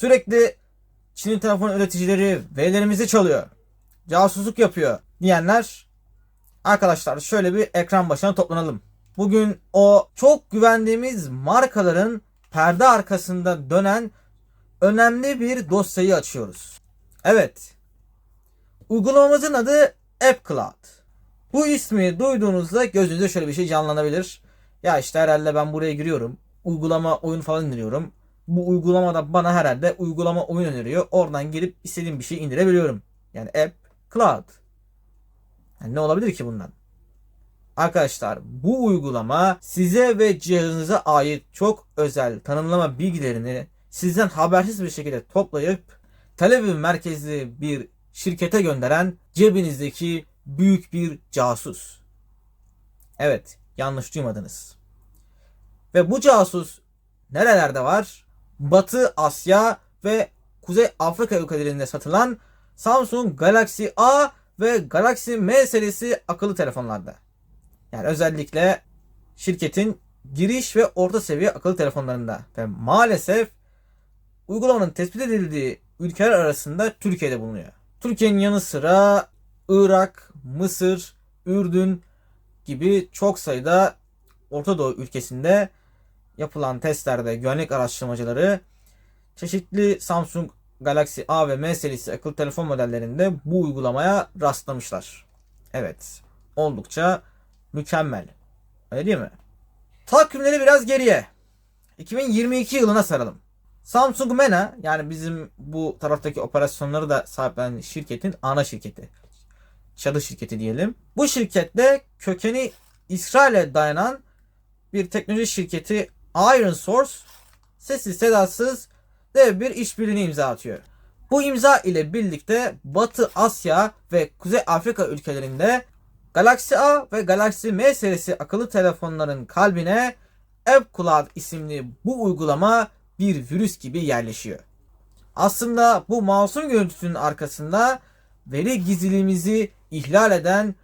Sürekli Çin'in telefon üreticileri verilerimizi çalıyor. Casusluk yapıyor diyenler arkadaşlar şöyle bir ekran başına toplanalım. Bugün o çok güvendiğimiz markaların perde arkasında dönen önemli bir dosyayı açıyoruz. Evet. Uygulamamızın adı AppCloud. Bu ismi duyduğunuzda gözünüzde şöyle bir şey canlanabilir. Ya işte herhalde ben buraya giriyorum. Uygulama oyun falan indiriyorum. Bu uygulamada bana herhalde uygulama oyun öneriyor. Oradan girip istediğim bir şey indirebiliyorum. Yani App Cloud. Yani ne olabilir ki bundan? Arkadaşlar bu uygulama size ve cihazınıza ait çok özel tanımlama bilgilerini sizden habersiz bir şekilde toplayıp Tel merkezli bir şirkete gönderen cebinizdeki büyük bir casus. Evet, yanlış duymadınız. Ve bu casus nerelerde var? Batı Asya ve Kuzey Afrika ülkelerinde satılan Samsung Galaxy A ve Galaxy M serisi akıllı telefonlarda. Yani özellikle şirketin giriş ve orta seviye akıllı telefonlarında. Ve maalesef uygulamanın tespit edildiği ülkeler arasında Türkiye'de bulunuyor. Türkiye'nin yanı sıra Irak, Mısır, Ürdün gibi çok sayıda Orta Doğu ülkesinde yapılan testlerde güvenlik araştırmacıları çeşitli Samsung Galaxy A ve M serisi akıllı telefon modellerinde bu uygulamaya rastlamışlar. Evet, oldukça mükemmel. Öyle değil mi? Takvimleri biraz geriye. 2022 yılına saralım. Samsung MENA yani bizim bu taraftaki operasyonları da sahiplenen şirketin ana şirketi. Çadır şirketi diyelim. Bu şirkette kökeni İsrail'e dayanan bir teknoloji şirketi Iron Source sessiz sedasız dev bir işbirliğini imza atıyor. Bu imza ile birlikte Batı Asya ve Kuzey Afrika ülkelerinde Galaxy A ve Galaxy M serisi akıllı telefonların kalbine AppCloud isimli bu uygulama bir virüs gibi yerleşiyor. Aslında bu masum görüntüsünün arkasında veri gizliliğimizi ihlal eden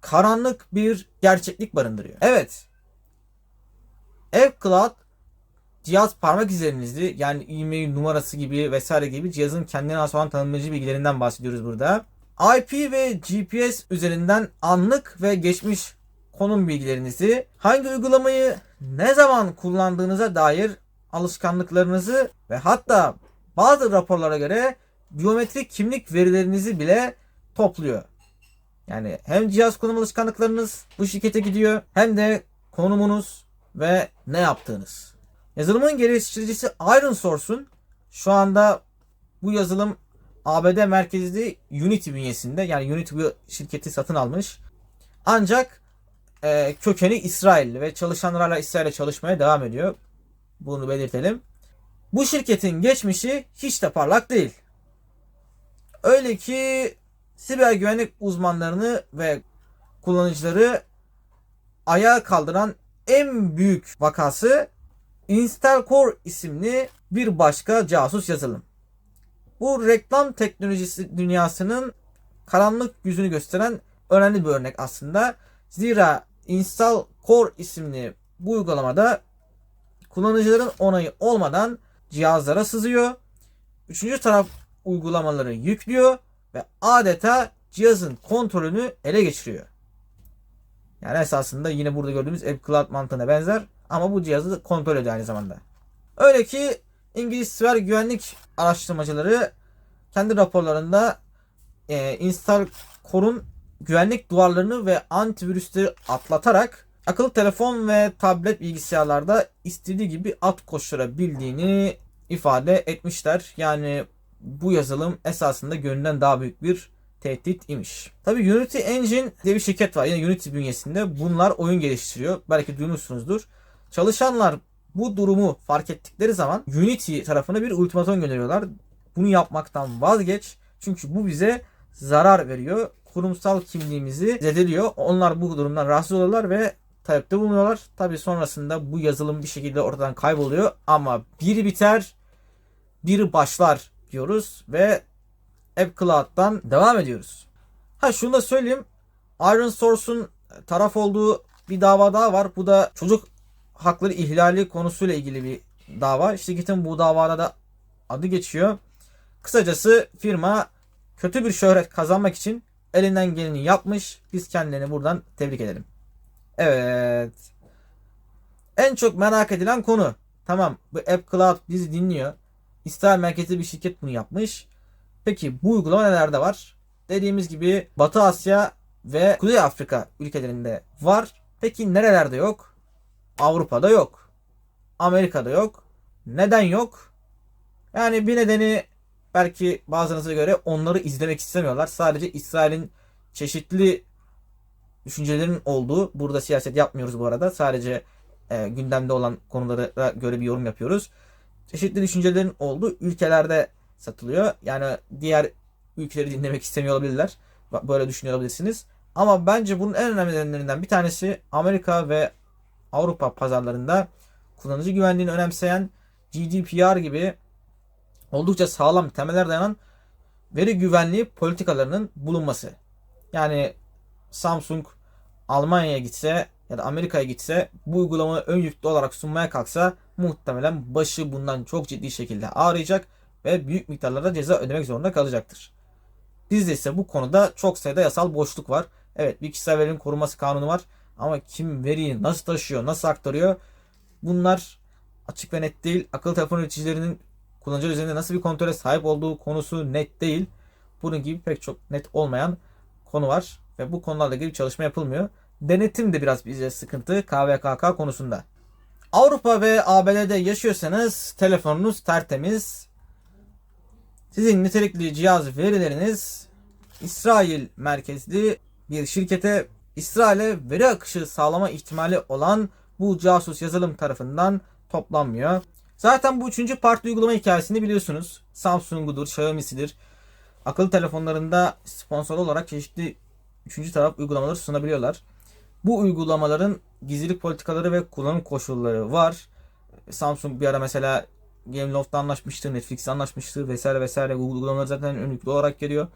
karanlık bir gerçeklik barındırıyor. Evet. AppCloud cihaz parmak izlerinizi yani e-mail numarası gibi vesaire gibi cihazın kendine has olan tanımlayıcı bilgilerinden bahsediyoruz burada. IP ve GPS üzerinden anlık ve geçmiş konum bilgilerinizi, hangi uygulamayı ne zaman kullandığınıza dair alışkanlıklarınızı ve hatta bazı raporlara göre biyometrik kimlik verilerinizi bile topluyor. Yani hem cihaz konum alışkanlıklarınız bu şirkete gidiyor hem de konumunuz ve ne yaptığınız. Yazılımın geliştiricisi Iron Source'un şu anda bu yazılım ABD merkezli Unity bünyesinde yani Unity bu şirketi satın almış. Ancak e, kökeni İsrail ve çalışanlarla İsrail'e çalışmaya devam ediyor. Bunu belirtelim. Bu şirketin geçmişi hiç de parlak değil. Öyle ki siber güvenlik uzmanlarını ve kullanıcıları ayağa kaldıran en büyük vakası Instalcore isimli bir başka casus yazılım. Bu reklam teknolojisi dünyasının karanlık yüzünü gösteren önemli bir örnek aslında. Zira Install Core isimli bu uygulamada kullanıcıların onayı olmadan cihazlara sızıyor. Üçüncü taraf uygulamaları yüklüyor ve adeta cihazın kontrolünü ele geçiriyor. Yani esasında yine burada gördüğümüz AppCloud mantığına benzer ama bu cihazı kontrol ediyor aynı zamanda. Öyle ki İngiliz siber güvenlik araştırmacıları kendi raporlarında e, Install Core'un güvenlik duvarlarını ve antivirüsleri atlatarak akıllı telefon ve tablet bilgisayarlarda istediği gibi at koşturabildiğini ifade etmişler. Yani bu yazılım esasında görünen daha büyük bir tehdit imiş. Tabi Unity Engine diye bir şirket var. Yine Unity bünyesinde bunlar oyun geliştiriyor. Belki duymuşsunuzdur. Çalışanlar bu durumu fark ettikleri zaman Unity tarafına bir ultimatom gönderiyorlar. Bunu yapmaktan vazgeç. Çünkü bu bize zarar veriyor. Kurumsal kimliğimizi zedeliyor. Onlar bu durumdan rahatsız oluyorlar ve talepte bulunuyorlar. Tabi sonrasında bu yazılım bir şekilde ortadan kayboluyor. Ama biri biter, biri başlar diyoruz ve AppCloud'dan devam ediyoruz. Ha şunu da söyleyeyim. Iron Source'un taraf olduğu bir dava daha var. Bu da çocuk hakları ihlali konusuyla ilgili bir dava. Şirketin bu davada da adı geçiyor. Kısacası firma kötü bir şöhret kazanmak için elinden geleni yapmış. Biz kendilerini buradan tebrik edelim. Evet. En çok merak edilen konu. Tamam bu App Cloud bizi dinliyor. İsrail merkezli bir şirket bunu yapmış. Peki bu uygulama nelerde var? Dediğimiz gibi Batı Asya ve Kuzey Afrika ülkelerinde var. Peki nerelerde yok? Avrupa'da yok. Amerika'da yok. Neden yok? Yani bir nedeni belki bazılarınıza göre onları izlemek istemiyorlar. Sadece İsrail'in çeşitli düşüncelerin olduğu, burada siyaset yapmıyoruz bu arada. Sadece e, gündemde olan konulara göre bir yorum yapıyoruz. Çeşitli düşüncelerin olduğu ülkelerde satılıyor. Yani diğer ülkeleri dinlemek istemiyor olabilirler. Böyle düşünüyor olabilirsiniz. Ama bence bunun en önemli nedenlerinden bir tanesi Amerika ve Avrupa pazarlarında kullanıcı güvenliğini önemseyen GDPR gibi oldukça sağlam temeller dayanan veri güvenliği politikalarının bulunması. Yani Samsung Almanya'ya gitse ya da Amerika'ya gitse bu uygulamayı ön yüklü olarak sunmaya kalksa muhtemelen başı bundan çok ciddi şekilde ağrıyacak ve büyük miktarlarda ceza ödemek zorunda kalacaktır. Bizde ise bu konuda çok sayıda yasal boşluk var. Evet bir kişisel verinin korunması kanunu var ama kim veriyi nasıl taşıyor, nasıl aktarıyor bunlar açık ve net değil. Akıllı telefon üreticilerinin kullanıcı üzerinde nasıl bir kontrole sahip olduğu konusu net değil. Bunun gibi pek çok net olmayan konu var ve bu konularla ilgili çalışma yapılmıyor. Denetim de biraz bize sıkıntı KVKK konusunda. Avrupa ve ABD'de yaşıyorsanız telefonunuz tertemiz. Sizin nitelikli cihaz verileriniz İsrail merkezli bir şirkete İsrail'e veri akışı sağlama ihtimali olan bu casus yazılım tarafından toplanmıyor. Zaten bu üçüncü parti uygulama hikayesini biliyorsunuz. Samsung'udur, Xiaomi'sidir. Akıllı telefonlarında sponsor olarak çeşitli üçüncü taraf uygulamaları sunabiliyorlar. Bu uygulamaların gizlilik politikaları ve kullanım koşulları var. Samsung bir ara mesela Gameloft'la anlaşmıştı, Netflix'le anlaşmıştı vesaire vesaire. Bu uygulamalar zaten önlüklü olarak geliyor.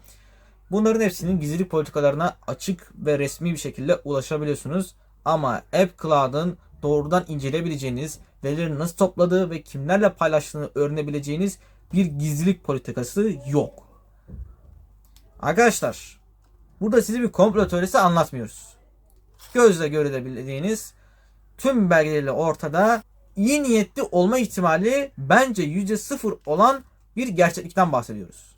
Bunların hepsinin gizlilik politikalarına açık ve resmi bir şekilde ulaşabiliyorsunuz. Ama App Cloud'ın doğrudan inceleyebileceğiniz, verileri nasıl topladığı ve kimlerle paylaştığını öğrenebileceğiniz bir gizlilik politikası yok. Arkadaşlar, burada size bir komplo teorisi anlatmıyoruz. Gözle görebildiğiniz tüm belgeleriyle ortada iyi niyetli olma ihtimali bence %0 olan bir gerçeklikten bahsediyoruz.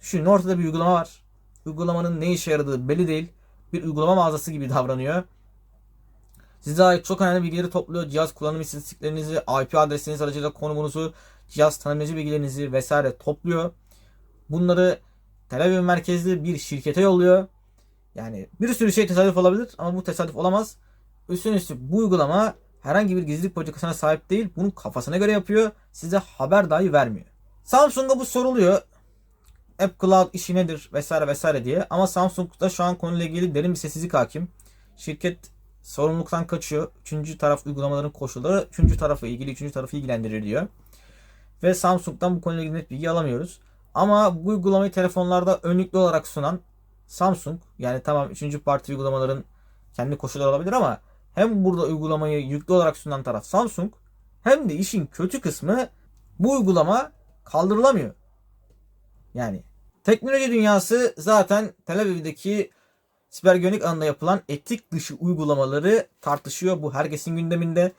Düşünün ortada bir uygulama var. Uygulamanın ne işe yaradığı belli değil. Bir uygulama mağazası gibi davranıyor. Size ait çok önemli bilgileri topluyor. Cihaz kullanım istatistiklerinizi, IP adresiniz aracılığıyla konumunuzu, cihaz tanımlayıcı bilgilerinizi vesaire topluyor. Bunları Tel Aviv merkezli bir şirkete yolluyor. Yani bir sürü şey tesadüf olabilir ama bu tesadüf olamaz. Üstüne üstlük bu uygulama herhangi bir gizlilik politikasına sahip değil. Bunu kafasına göre yapıyor. Size haber dahi vermiyor. Samsung'a bu soruluyor. App Cloud işi nedir vesaire vesaire diye. Ama Samsung'da şu an konuyla ilgili derin bir sessizlik hakim. Şirket sorumluluktan kaçıyor. Üçüncü taraf uygulamaların koşulları üçüncü tarafı ilgili üçüncü tarafı ilgilendirir diyor. Ve Samsung'dan bu konuyla ilgili net bilgi alamıyoruz. Ama bu uygulamayı telefonlarda önlüklü olarak sunan Samsung yani tamam üçüncü parti uygulamaların kendi koşulları olabilir ama hem burada uygulamayı yüklü olarak sunan taraf Samsung hem de işin kötü kısmı bu uygulama kaldırılamıyor. Yani teknoloji dünyası zaten Tel Aviv'deki siber güvenlik yapılan etik dışı uygulamaları tartışıyor. Bu herkesin gündeminde.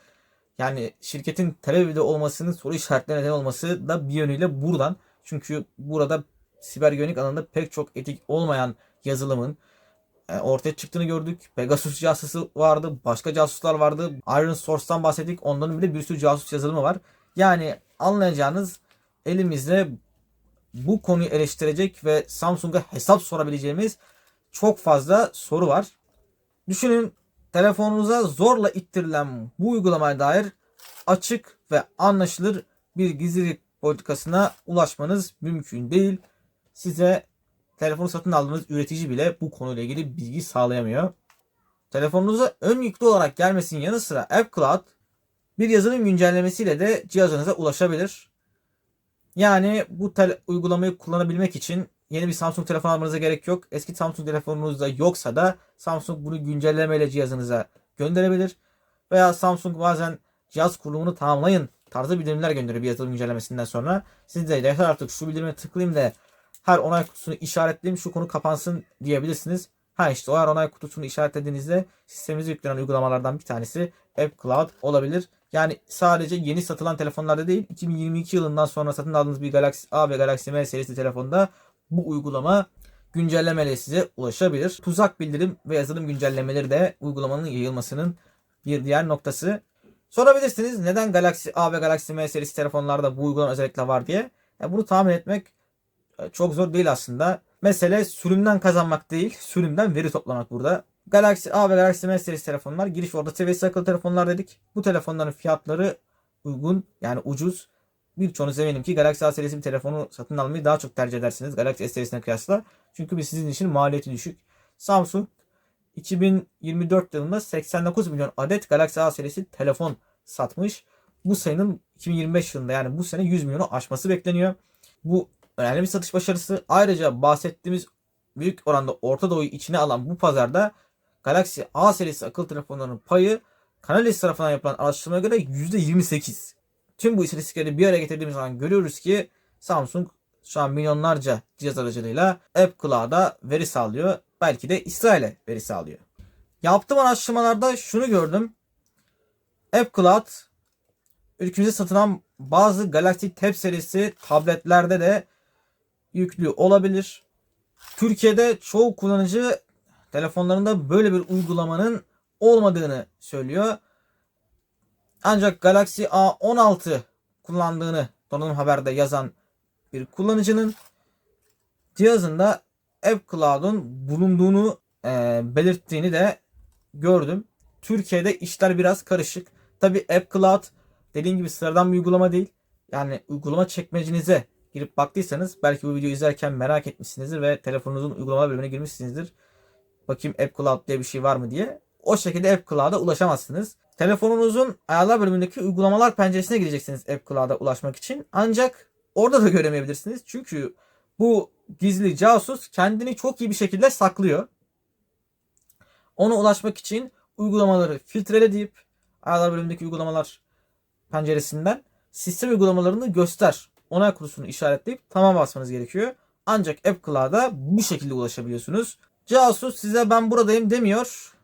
Yani şirketin Tel Aviv'de olmasının soru işaretlerine neden olması da bir yönüyle buradan. Çünkü burada siber güvenlik alanında pek çok etik olmayan yazılımın ortaya çıktığını gördük. Pegasus casusu vardı. Başka casuslar vardı. Iron Source'tan bahsettik. Onların bile bir sürü casus yazılımı var. Yani anlayacağınız elimizde bu konuyu eleştirecek ve Samsung'a hesap sorabileceğimiz çok fazla soru var. Düşünün telefonunuza zorla ittirilen bu uygulamaya dair açık ve anlaşılır bir gizlilik politikasına ulaşmanız mümkün değil. Size telefonu satın aldığınız üretici bile bu konuyla ilgili bilgi sağlayamıyor. Telefonunuza ön yüklü olarak gelmesinin yanı sıra App Cloud bir yazılım güncellemesiyle de cihazınıza ulaşabilir. Yani bu uygulamayı kullanabilmek için yeni bir Samsung telefon almanıza gerek yok. Eski Samsung telefonunuzda yoksa da Samsung bunu güncellemeyle cihazınıza gönderebilir. Veya Samsung bazen cihaz kurulumunu tamamlayın tarzı bildirimler gönderiyor bir yazılım güncellemesinden sonra. Siz de yeter artık şu bildirime tıklayayım da her onay kutusunu işaretleyeyim şu konu kapansın diyebilirsiniz. Ha işte o her onay kutusunu işaretlediğinizde sisteminize yüklenen uygulamalardan bir tanesi App Cloud olabilir. Yani sadece yeni satılan telefonlarda değil 2022 yılından sonra satın aldığınız bir Galaxy A ve Galaxy M serisi telefonda bu uygulama güncellemeyle size ulaşabilir. Tuzak bildirim ve yazılım güncellemeleri de uygulamanın yayılmasının bir diğer noktası. Sorabilirsiniz neden Galaxy A ve Galaxy M serisi telefonlarda bu uygulama özellikle var diye. Ya bunu tahmin etmek çok zor değil aslında. Mesele sürümden kazanmak değil, sürümden veri toplamak burada. Galaxy A ve Galaxy M serisi telefonlar giriş orta seviyesi akıllı telefonlar dedik. Bu telefonların fiyatları uygun yani ucuz. Birçoğunuz eminim ki Galaxy A serisi bir telefonu satın almayı daha çok tercih edersiniz Galaxy S serisine kıyasla. Çünkü bir sizin için maliyeti düşük. Samsung 2024 yılında 89 milyon adet Galaxy A serisi telefon satmış. Bu sayının 2025 yılında yani bu sene 100 milyonu aşması bekleniyor. Bu önemli bir satış başarısı. Ayrıca bahsettiğimiz büyük oranda Orta Doğu'yu içine alan bu pazarda Galaxy A serisi akıllı telefonlarının payı Canalys tarafından yapılan araştırmaya göre %28. Tüm bu istatistikleri bir araya getirdiğimiz zaman görüyoruz ki Samsung şu an milyonlarca cihaz aracılığıyla App Cloud'a veri sağlıyor. Belki de İsrail'e veri sağlıyor. Yaptığım araştırmalarda şunu gördüm. App Cloud ülkemizde satılan bazı Galaxy Tab serisi tabletlerde de yüklü olabilir. Türkiye'de çoğu kullanıcı telefonlarında böyle bir uygulamanın olmadığını söylüyor. Ancak Galaxy A16 kullandığını donanım haberde yazan bir kullanıcının cihazında App Cloud'un bulunduğunu e, belirttiğini de gördüm. Türkiye'de işler biraz karışık. Tabi App Cloud dediğim gibi sıradan bir uygulama değil. Yani uygulama çekmecinize girip baktıysanız belki bu videoyu izlerken merak etmişsinizdir ve telefonunuzun uygulama bölümüne girmişsinizdir. Bakayım App Cloud diye bir şey var mı diye. O şekilde App Cloud'a ulaşamazsınız. Telefonunuzun ayarlar bölümündeki uygulamalar penceresine gireceksiniz App Cloud'a ulaşmak için. Ancak orada da göremeyebilirsiniz. Çünkü bu gizli casus kendini çok iyi bir şekilde saklıyor. Ona ulaşmak için uygulamaları filtrele deyip ayarlar bölümündeki uygulamalar penceresinden sistem uygulamalarını göster. Onay kutusunu işaretleyip tamam basmanız gerekiyor. Ancak App Cloud'a bu şekilde ulaşabiliyorsunuz. Casus size ben buradayım demiyor.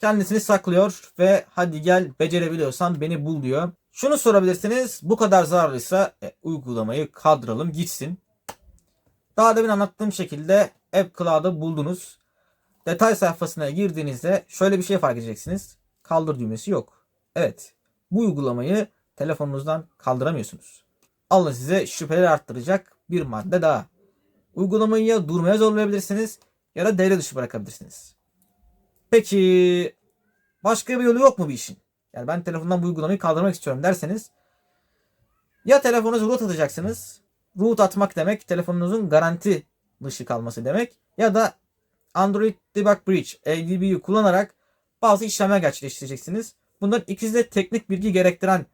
Kendisini saklıyor ve hadi gel becerebiliyorsan beni bul diyor. Şunu sorabilirsiniz. Bu kadar zararlıysa e, uygulamayı kaldıralım gitsin. Daha demin anlattığım şekilde App Cloud'ı buldunuz. Detay sayfasına girdiğinizde şöyle bir şey fark edeceksiniz. Kaldır düğmesi yok. Evet. Bu uygulamayı telefonunuzdan kaldıramıyorsunuz. Alın size şüpheleri arttıracak bir madde daha. Uygulamayı ya durmaya zorlayabilirsiniz ya da devre dışı bırakabilirsiniz. Peki başka bir yolu yok mu bir işin? Yani ben telefondan bu uygulamayı kaldırmak istiyorum derseniz ya telefonunuzu root atacaksınız. Root atmak demek telefonunuzun garanti dışı kalması demek. Ya da Android Debug Bridge ADB'yi kullanarak bazı işlemler gerçekleştireceksiniz. Bunların ikisi de teknik bilgi gerektiren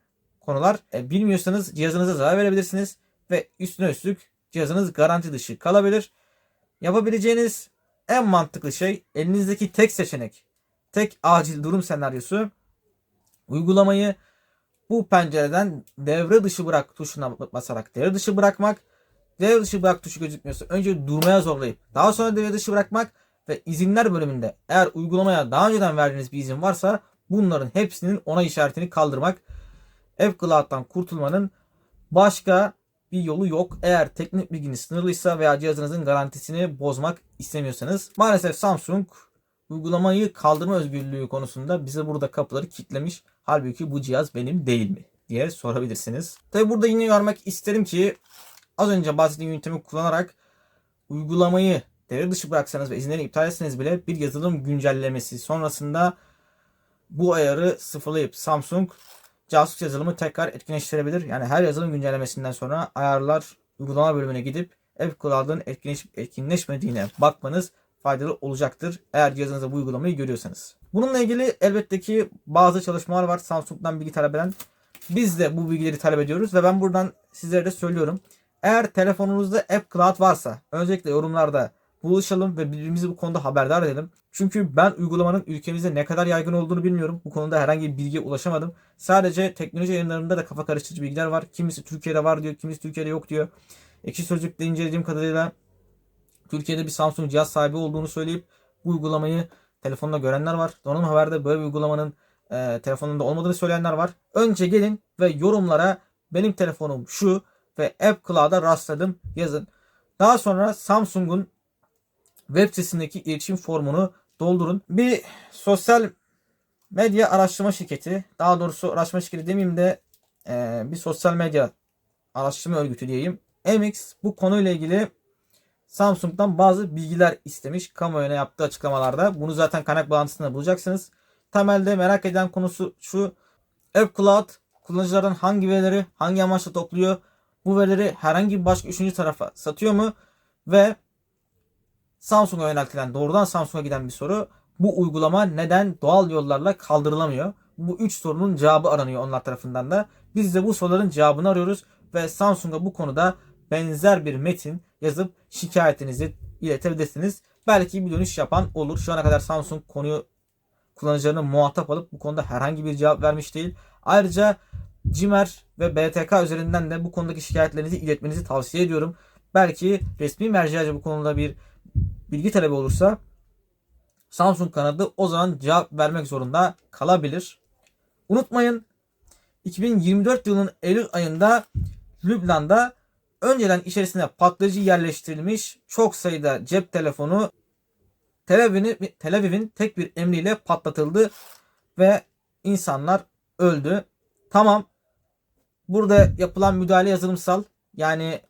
konular. E, bilmiyorsanız cihazınıza zarar verebilirsiniz ve üstüne üstlük cihazınız garanti dışı kalabilir. Yapabileceğiniz en mantıklı şey elinizdeki tek seçenek, tek acil durum senaryosu uygulamayı bu pencereden devre dışı bırak tuşuna basarak devre dışı bırakmak. Devre dışı bırak tuşu gözükmüyorsa önce durmaya zorlayıp daha sonra devre dışı bırakmak ve izinler bölümünde eğer uygulamaya daha önceden verdiğiniz bir izin varsa bunların hepsinin ona işaretini kaldırmak. Cloud'dan kurtulmanın başka bir yolu yok. Eğer teknik bilginiz sınırlıysa veya cihazınızın garantisini bozmak istemiyorsanız. Maalesef Samsung uygulamayı kaldırma özgürlüğü konusunda bize burada kapıları kilitlemiş. Halbuki bu cihaz benim değil mi diye sorabilirsiniz. Tabi burada yine görmek isterim ki az önce bahsettiğim yöntemi kullanarak uygulamayı devre dışı bıraksanız ve izinleri iptal etseniz bile bir yazılım güncellemesi sonrasında bu ayarı sıfırlayıp Samsung casus yazılımı tekrar etkinleştirebilir. Yani her yazılım güncellemesinden sonra ayarlar uygulama bölümüne gidip App Cloud'ın etkinleşip etkinleşmediğine bakmanız faydalı olacaktır. Eğer cihazınızda bu uygulamayı görüyorsanız. Bununla ilgili elbette ki bazı çalışmalar var Samsung'dan bilgi talep eden. Biz de bu bilgileri talep ediyoruz ve ben buradan sizlere de söylüyorum. Eğer telefonunuzda App Cloud varsa öncelikle yorumlarda buluşalım ve birbirimizi bu konuda haberdar edelim. Çünkü ben uygulamanın ülkemizde ne kadar yaygın olduğunu bilmiyorum. Bu konuda herhangi bir bilgiye ulaşamadım. Sadece teknoloji yayınlarında da kafa karıştırıcı bilgiler var. Kimisi Türkiye'de var diyor, kimisi Türkiye'de yok diyor. Ekşi Sözlük'te incelediğim kadarıyla Türkiye'de bir Samsung cihaz sahibi olduğunu söyleyip bu uygulamayı telefonda görenler var. Donanım Haber'de böyle bir uygulamanın e, telefonunda olmadığını söyleyenler var. Önce gelin ve yorumlara benim telefonum şu ve App Cloud'a rastladım yazın. Daha sonra Samsung'un web sitesindeki iletişim formunu doldurun. Bir sosyal medya araştırma şirketi, daha doğrusu araştırma şirketi demeyeyim de e, bir sosyal medya araştırma örgütü diyeyim. MX bu konuyla ilgili Samsung'dan bazı bilgiler istemiş kamuoyuna yaptığı açıklamalarda. Bunu zaten kaynak bağlantısında bulacaksınız. Temelde merak eden konusu şu. App Cloud kullanıcılardan hangi verileri hangi amaçla topluyor? Bu verileri herhangi bir başka üçüncü tarafa satıyor mu? Ve Samsung'a yöneltilen doğrudan Samsung'a giden bir soru. Bu uygulama neden doğal yollarla kaldırılamıyor? Bu üç sorunun cevabı aranıyor onlar tarafından da. Biz de bu soruların cevabını arıyoruz ve Samsung'a bu konuda benzer bir metin yazıp şikayetinizi iletebilirsiniz. Belki bir dönüş yapan olur. Şu ana kadar Samsung konuyu kullanıcılarını muhatap alıp bu konuda herhangi bir cevap vermiş değil. Ayrıca Cimer ve BTK üzerinden de bu konudaki şikayetlerinizi iletmenizi tavsiye ediyorum. Belki resmi mercilerce bu konuda bir bilgi talebi olursa Samsung kanadı o zaman cevap vermek zorunda kalabilir. Unutmayın 2024 yılının Eylül ayında Lübnan'da önceden içerisine patlayıcı yerleştirilmiş çok sayıda cep telefonu Tel Aviv'in, Tel Aviv'in tek bir emriyle patlatıldı ve insanlar öldü. Tamam. Burada yapılan müdahale yazılımsal. Yani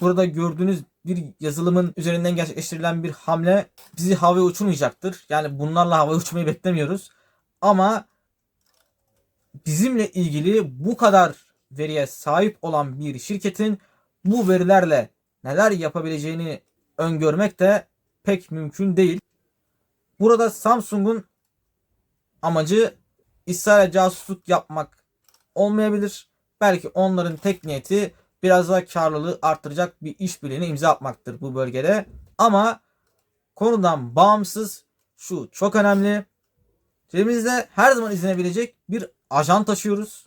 burada gördüğünüz bir yazılımın üzerinden gerçekleştirilen bir hamle bizi havaya uçurmayacaktır. Yani bunlarla havaya uçmayı beklemiyoruz. Ama bizimle ilgili bu kadar veriye sahip olan bir şirketin bu verilerle neler yapabileceğini öngörmek de pek mümkün değil. Burada Samsung'un amacı İsrail'e casusluk yapmak olmayabilir. Belki onların tek niyeti biraz daha karlılığı arttıracak bir işbirliğine imza atmaktır bu bölgede. Ama konudan bağımsız şu çok önemli. Cebimizde her zaman izlenebilecek bir ajan taşıyoruz.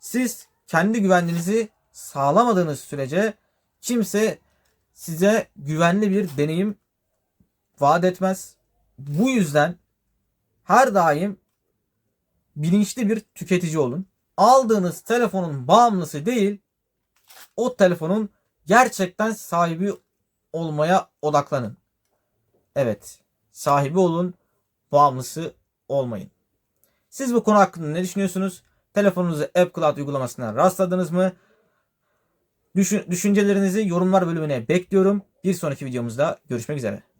Siz kendi güvenliğinizi sağlamadığınız sürece kimse size güvenli bir deneyim vaat etmez. Bu yüzden her daim bilinçli bir tüketici olun. Aldığınız telefonun bağımlısı değil, o telefonun gerçekten sahibi olmaya odaklanın. Evet, sahibi olun, bağımlısı olmayın. Siz bu konu hakkında ne düşünüyorsunuz? Telefonunuzu App Cloud uygulamasına rastladınız mı? Düşün, düşüncelerinizi yorumlar bölümüne bekliyorum. Bir sonraki videomuzda görüşmek üzere.